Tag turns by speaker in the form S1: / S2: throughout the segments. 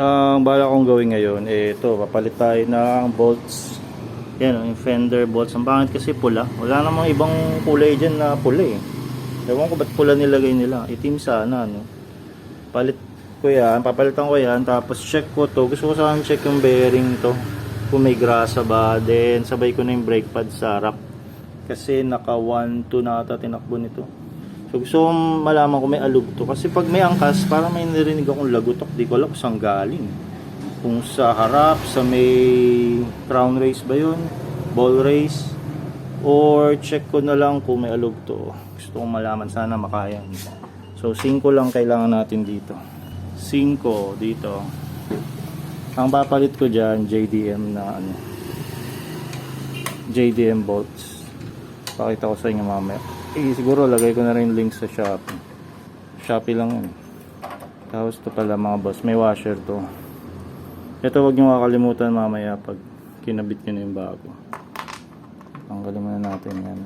S1: ang bala kong gawin ngayon, eh, ito, papalit tayo ng bolts. Yan, yung fender bolts. Ang pangit kasi pula. Wala namang ibang kulay dyan na pula eh. Ewan ko ba't pula nilagay nila. Itim sana, no? Palit ko yan, papalitan ko yan, tapos check ko to. Gusto ko sana check yung bearing to. Kung may grasa ba. Then, sabay ko na yung brake pad sa harap. Kasi naka 1, 2 na ata tinakbo nito. So gusto kong malaman kung may alug to. Kasi pag may angkas, parang may narinig akong lagutok. Di ko alam kung saan galing. Kung sa harap, sa may crown race ba yun? Ball race? Or check ko na lang kung may alug to. Gusto kong malaman. Sana makaya. So 5 lang kailangan natin dito. 5 dito. Ang papalit ko dyan, JDM na ano. JDM bolts. Pakita ko sa inyo mamaya. Eh, siguro lagay ko na rin link sa Shopee. Shopee lang yun. Tapos to pala mga boss, may washer to. Ito wag niyo kakalimutan mamaya pag kinabit niyo na yung bago. Tanggalin muna natin yan.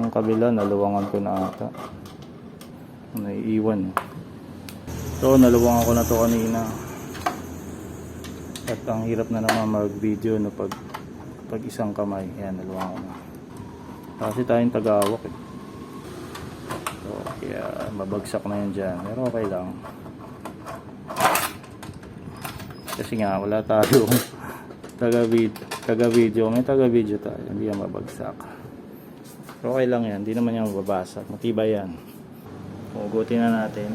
S1: Yung kabila, naluwangan ko na ata. Naiiwan. So, naluwangan ko na to kanina. At ang hirap na naman mag-video no pag pag isang kamay. Yan, naluwangan ko na. Kasi tayong tagawak eh. So, kaya mabagsak na yun dyan. Pero okay lang. Kasi nga, wala tayo taga-video. Taga-video. May taga-video tayo. Hindi yan mabagsak. Pero okay lang yan. Hindi naman yan mababasag. Matibay yan. Hugutin na natin.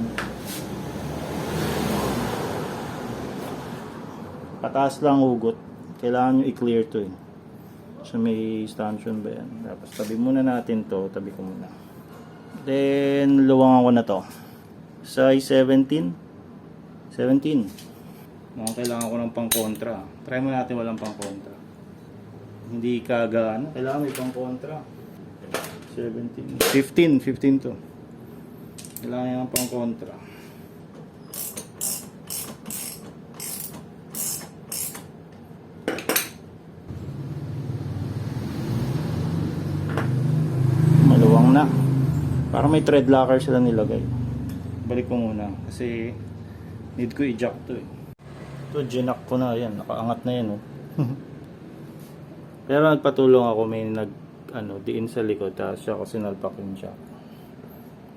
S1: Pataas lang hugot. Kailangan nyo i-clear to eh. So may stanchion ba yan? Tapos tabi muna natin to. Tabi ko muna. Then luwangan ko na to. Size 17. 17. Mukhang kailangan ko ng pang kontra. Try mo natin walang pang kontra. Hindi kaga ano. Kailangan may pang kontra. 17. 15. 15 to. Kailangan yan ng pang kontra. Maluwang na. Parang may thread locker sila nilagay. Balik ko muna. Kasi need ko i-jack to eh. Ito, ginak ko na yan. Nakaangat na yan oh. Pero nagpatulong ako. May nag, ano, diin sa likod. Tapos siya kasi nalpak yung jack.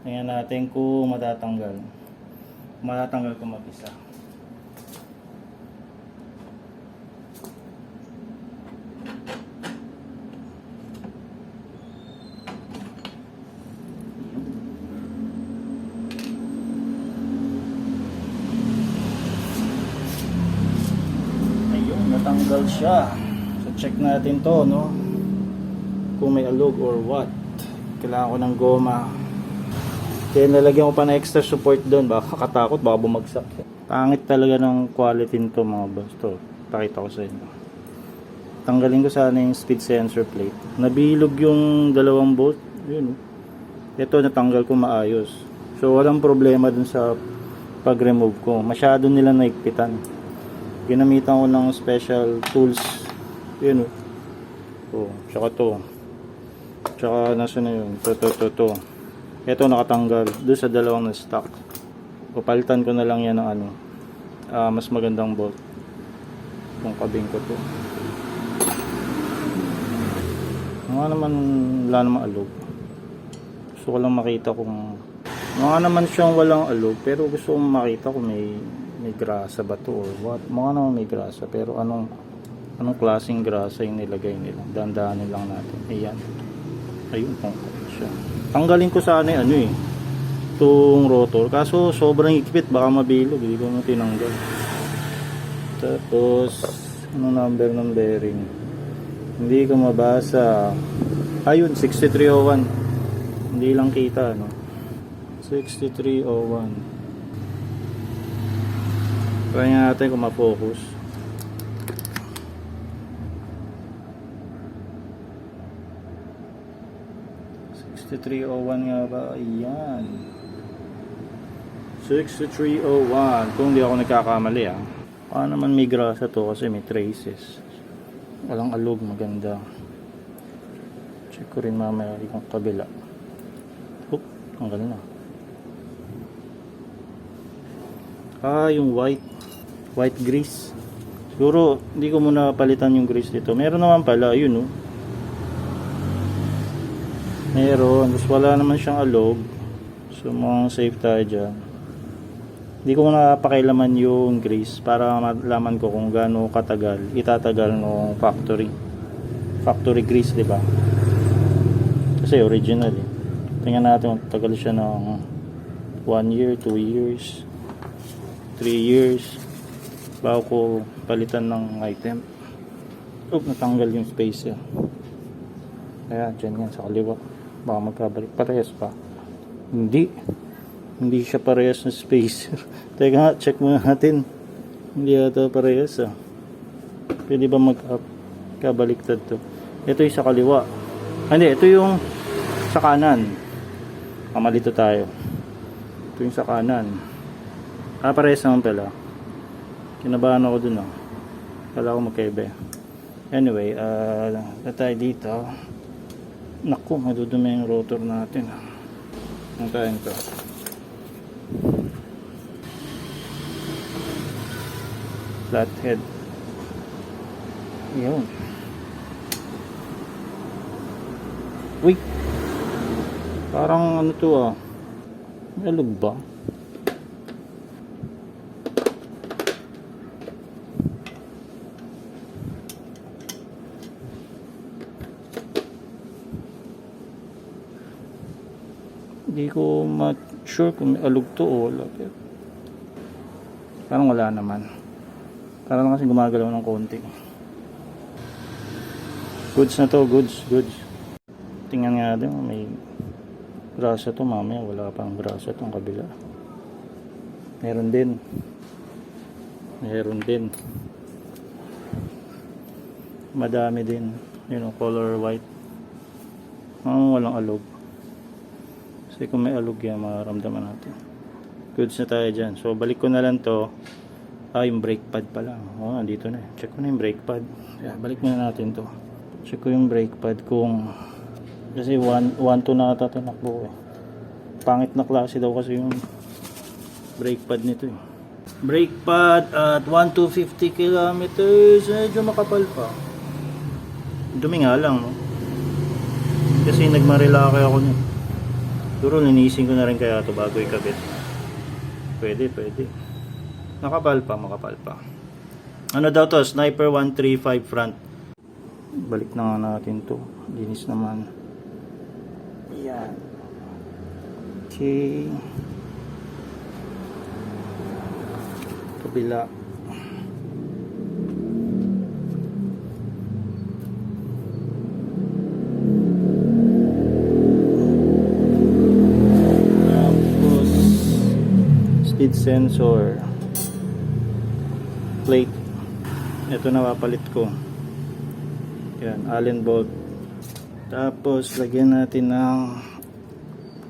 S1: Tingnan natin kung matatanggal. Matatanggal ko mag-isa. Ayun, natanggal siya. So check natin to, no? Kung may alog or what. Kailangan ko ng goma. Kaya nalagyan ko pa na extra support doon. Baka katakot, baka bumagsak. Pangit talaga ng quality nito mga boss. To, pakita ko sa inyo. Tanggalin ko sana yung speed sensor plate. Nabilog yung dalawang bolt. Yun. oh. Ito natanggal ko maayos. So walang problema dun sa pag-remove ko. Masyado nila naigpitan. Ginamitan ko ng special tools. Yun. Oh. Tsaka to. Tsaka nasa na yun. To, to, to, to. Ito nakatanggal. Doon sa dalawang na stock. Papalitan ko na lang yan ng ano. ah, mas magandang bolt. Kung kabing ko to. Mga naman, wala namang alog. Gusto ko lang makita kung mga naman siyang walang alog pero gusto kong makita kung may may grasa ba to or what. Mga naman may grasa pero anong anong klaseng grasa yung nilagay nila. Dandahanin lang natin. Ayan. Ayun, pangkat siya. Tanggalin ko sana yung ano eh. Itong rotor. Kaso sobrang higpit. Baka mabilog. Hindi ko mo tinanggal. Tapos, ano number ng bearing? Hindi ko mabasa. Ayun, 6301. Hindi lang kita, no? 6301. Try nga natin kung ma-focus. Oh nga ba? Ayan. 6301. Kung di ako nagkakamali ah. Baka naman may grasa to kasi may traces. Walang alog, maganda. Check ko rin mamaya yung kabila. Oop, tanggal na. Ah, yung white. White grease. Siguro, hindi ko muna palitan yung grease dito. Meron naman pala, yun oh. Meron. Tapos wala naman siyang alog. So, mukhang safe tayo dyan. Hindi ko muna pakilaman yung grease para malaman ko kung gaano katagal itatagal ng factory. Factory grease, di ba? Kasi original eh. Tingnan natin kung tagal siya ng 1 year, 2 years, 3 years bago ko palitan ng item. Oh, natanggal yung space eh. Kaya dyan yan sa kaliwa. Baka magkabalik. Parehas pa. Hindi. Hindi siya parehas na space. Teka nga, check muna natin. Hindi yata parehas ah. Pwede ba mag-up? Kabaliktad to. Ito yung sa kaliwa. Ah, Hindi, ito yung sa kanan. Kamalito tayo. Ito yung sa kanan. Ah, parehas naman pala. Kinabahan ako dun ah. Kala ko magkaiba eh. Anyway, ah, uh, tayo dito. Naku, madudumi yung rotor natin. Ano tayo ito? Flathead. Yun. Uy! Parang ano to ah. May alog ba? Hindi ko ma-sure kung may alog to o wala. Parang wala naman. Parang kasi gumagalaw ng konti. Goods na to, goods, goods. Tingnan nga din, may brasa to mamaya. Wala pang brasa tong kabila. Meron din. Meron din. Madami din. Yun know, color white. Ah, walang alog. Kasi kung may alog yan, mararamdaman natin. Goods na tayo dyan. So, balik ko na lang to. Ah, yung brake pad pala. Oh, nandito na. Check ko na yung brake pad. Yeah, balik muna natin to. Check ko yung brake pad kung... Kasi 1-2 na ata tinakbo eh. Pangit na klase daw kasi yung brake pad nito eh. Brake pad at 1 to 50 kilometers. Medyo makapal pa. Dumi nga lang, no? Kasi nagmarilaki ako nun. Siguro linisin ko na rin kaya ito bago ikabit. Pwede, pwede. Nakapal pa, makapal pa. Ano daw to? Sniper 135 front. Balik na nga natin to. Linis naman. Yan. Okay. Kabila. Tapos, speed sensor plate. Ito na papalit ko. Yan, allen bolt. Tapos lagyan natin ng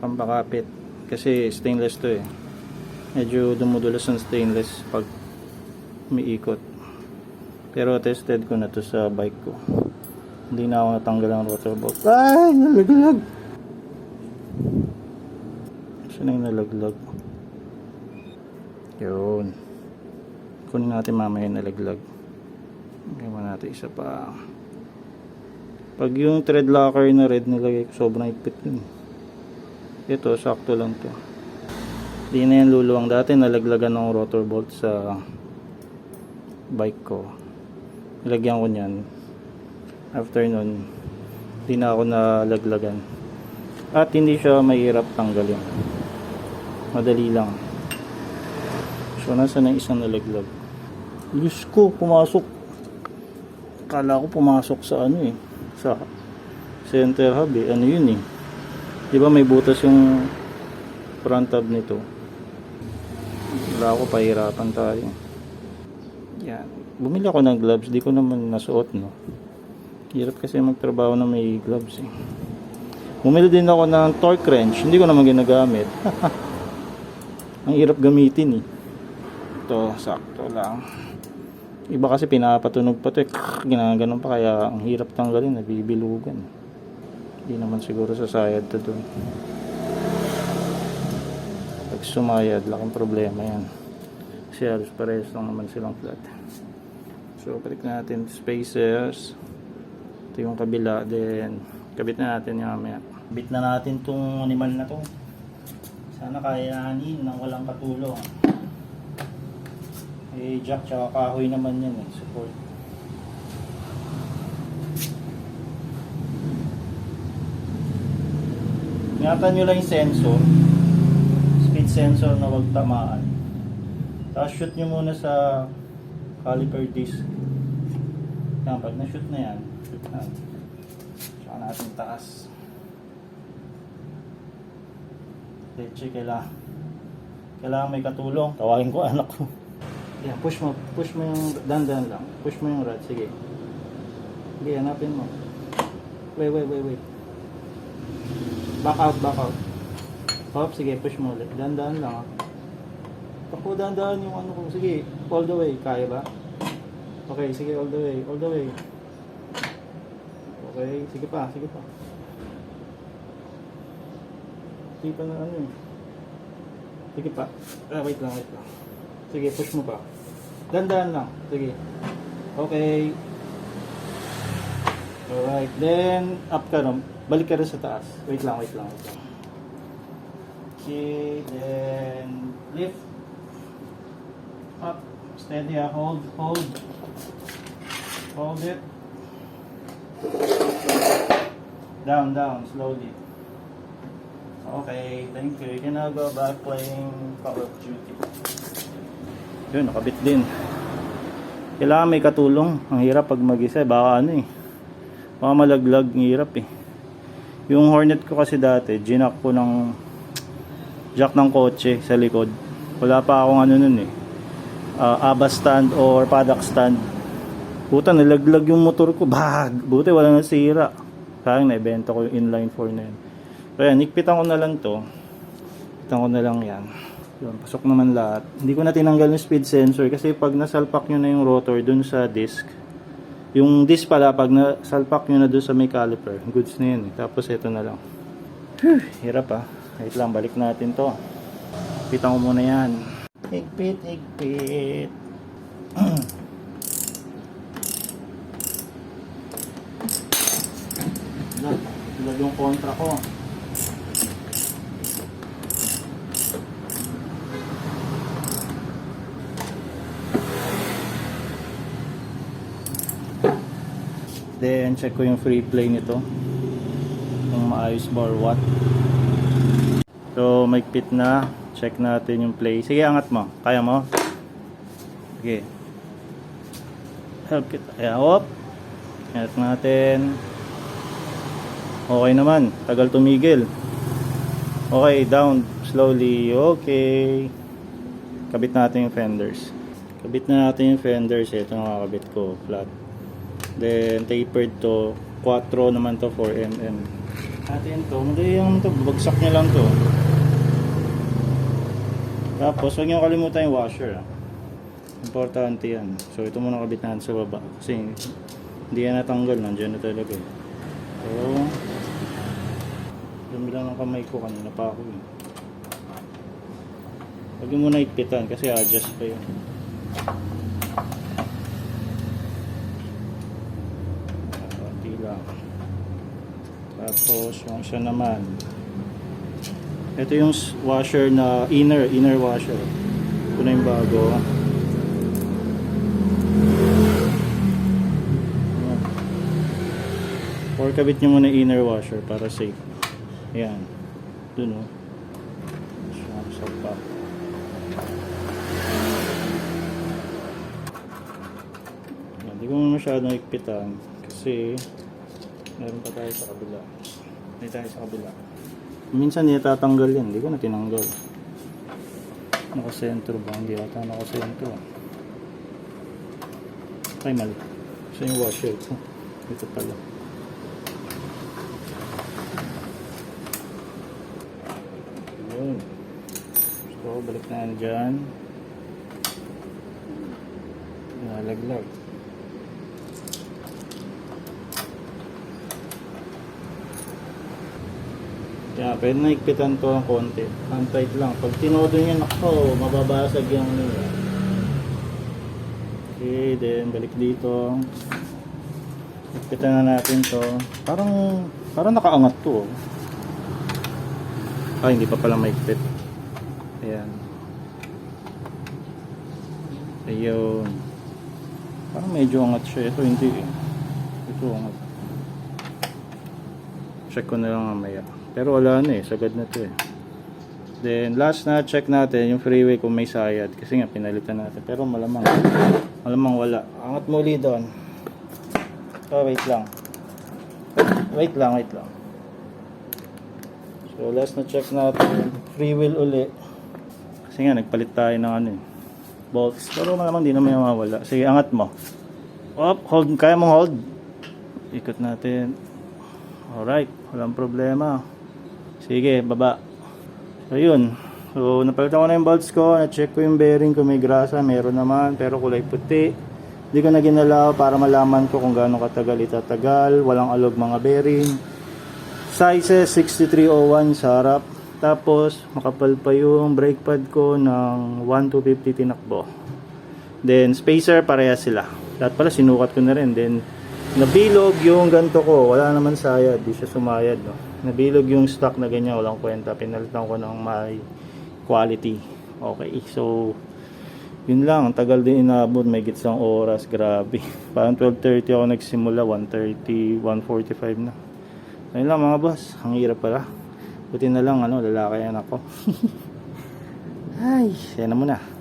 S1: pampakapit kasi stainless to eh. Medyo dumudulas ang stainless pag umiikot. Pero tested ko na to sa bike ko. Hindi na ako natanggal ang rotor bolt. Ay nalaglag! Saan yung nalaglag yun. Kunin natin mamaya yung nalaglag. Gawin natin isa pa. Pag yung thread locker na red nilagay ko sobrang ipit yun. Ito sakto lang to. Di na yan luluwang. Dati nalaglagan ng rotor bolt sa bike ko. Nilagyan ko nyan after nun di na ako nalaglagan. At hindi siya mahirap tanggalin. Madali lang so nasa na isang nalaglag. Diyos ko pumasok. Kala ko pumasok sa ano eh sa center hub eh. Ano yun eh? Di ba may butas yung front hub nito? Wala ako pahirapan tayo. Yan. Bumili ako ng gloves. Di ko naman nasuot no? Hirap kasi magtrabaho na may gloves eh. Bumili din ako ng torque wrench. Hindi ko naman ginagamit. Ang hirap gamitin eh ito sakto lang iba kasi pinapatunog pa ito eh. ginaganon pa kaya ang hirap tanggalin nabibilugan hindi naman siguro sasayad to doon pag sumayad laking problema yan kasi halos parehas lang naman silang flat. So, balik natin spacers. Ito yung kabila. Then, kabit na natin yung mamaya. Kabit na natin tong animal na to. Sana kayanin nang walang katulong. Eh, jack tsaka kahoy naman yan eh. Support. Ingatan nyo lang yung sensor. Speed sensor na wag tamaan. Tapos shoot nyo muna sa caliper disc. Yan, pag na-shoot na yan, shoot na. Tsaka natin taas. Leche, kailangan. Kailangan may katulong. Tawagin ko anak ko. Yan, push mo. Push mo yung, dandan lang. Push mo yung rod. Sige. Sige, hanapin mo. Wait, wait, wait, wait. Back out, back out. Hop, sige, push mo ulit. Dandan lang ah. Takbo dandan yung ano ko. Sige, all the way. Kaya ba? Okay, sige, all the way. All the way. Okay, sige pa, sige pa. Sige pa na ano eh. Sige pa. Ah, wait lang, wait lang. Sige, push mo pa. Dandan lang. Sige. Okay. Alright, then up ka no. Balik ka rin sa taas. Wait lang, wait lang, wait lang. Okay, then lift. Up. Steady, ah. hold, hold. Hold it. Down, down, slowly. Okay, thank you. You can now go back playing Call of Duty. Yun, nakabit din. Kailangan may katulong. Ang hirap pag mag-isa. Baka ano eh. Baka malaglag. Ang hirap eh. Yung Hornet ko kasi dati, ginak ko ng jack ng kotse sa likod. Wala pa akong ano nun eh. Uh, ABA stand or paddock stand. Puta, nalaglag yung motor ko. Bag! Buti wala nasira. Sayang naibenta ko yung inline 4 na yun. Kaya, nikpitan ko na lang to. Nikpitan ko na lang yan. Yun, pasok naman lahat. Hindi ko na tinanggal yung speed sensor kasi pag nasalpak nyo na yung rotor dun sa disc, yung disc pala, pag nasalpak nyo na dun sa may caliper, goods na yun. eh. Tapos ito na lang. Whew, hirap ah. Wait lang, balik natin to. Pitan ko muna yan. Higpit, higpit. Lag, lag yung kontra ko. Then, check ko yung free play nito. Kung maayos ba or what. So, magpit na. Check natin yung play. Sige, angat mo. Kaya mo? Sige. Help kita. Ayan, hop. Angat natin. Okay naman. Tagal tumigil. Okay, down. Slowly. Okay. Kabit natin yung fenders. Kabit na natin yung fenders. Ito nakakabit ko. Flat. Then, tapered to. 4 naman to 4mm. Atin to. Madali yung to. Bagsak niya lang to. Tapos, huwag niyo kalimutan yung washer. ah. Importante yan. So, ito muna kabit natin sa baba. Kasi, hindi yan natanggal. Nandiyan na talaga eh. So, dumi lang ng kamay ko. Kanina pa ako eh. Huwag niyo muna ikpitan kasi adjust pa yun. Konti lang. Tapos, yung isa naman. Ito yung washer na inner, inner washer. Ito na yung bago. Or kabit nyo muna inner washer para safe. Ayan. Dun o. Siya, sa. Ayan, Hindi ko masyadong ikpitan kasi meron pa tayo sa kabila. Hindi tayo sa kabila. Minsan hindi natatanggal yan. Hindi ko na tinanggal. Nakasentro ba? Hindi ata nakasentro. Ay, mali. Sa yung washer ko. Ito pala. Yun. So, balik na yan dyan. Nalaglag. Kaya pwede na ikpitan to ng konti. Tight lang. Pag tinodo niya, nako, mababasag yung ano. Okay, then balik dito. Ipitan na natin to. Parang, parang nakaangat to. oh. Ah, hindi pa pala maigpit. Ayan. Ayun. Parang medyo angat siya. Ito hindi eh. Ito angat. Check ko na lang mamaya. Pero wala na eh. Sagad na to eh. Then last na check natin yung freeway kung may sayad. Kasi nga pinalitan natin. Pero malamang. Malamang wala. Angat mo ulit doon. Oh, wait lang. Wait lang, wait lang. So last na check natin. Free wheel uli. Kasi nga nagpalit tayo ng ano eh. Bolts. Pero malamang di naman mawawala. Sige, angat mo. Up, hold. Kaya mong hold. Ikot natin. Alright, walang problema. Sige, baba. So, yun. So, napalitan ko na yung bolts ko. Na-check ko yung bearing kung may grasa. Meron naman, pero kulay puti. Hindi ko na ginalaw para malaman ko kung gaano katagal itatagal. Walang alog mga bearing. Sizes 6301 sa harap. Tapos, makapal pa yung brake pad ko ng 1 to 50 tinakbo. Then, spacer, pareha sila. Lahat pala, sinukat ko na rin. Then, nabilog yung ganto ko. Wala naman sayad. Di siya sumayad. No? Nabilog yung stock na ganyan. Walang kwenta. Pinalitan ko ng may quality. Okay. So, yun lang. Ang tagal din inabot. May gitsang oras. Grabe. Parang 12.30 ako nagsimula. 1.30, 1.45 na. Ayun lang mga boss. Ang hirap pala. Buti na lang, ano, lalaki yan ako. Ay, yan na.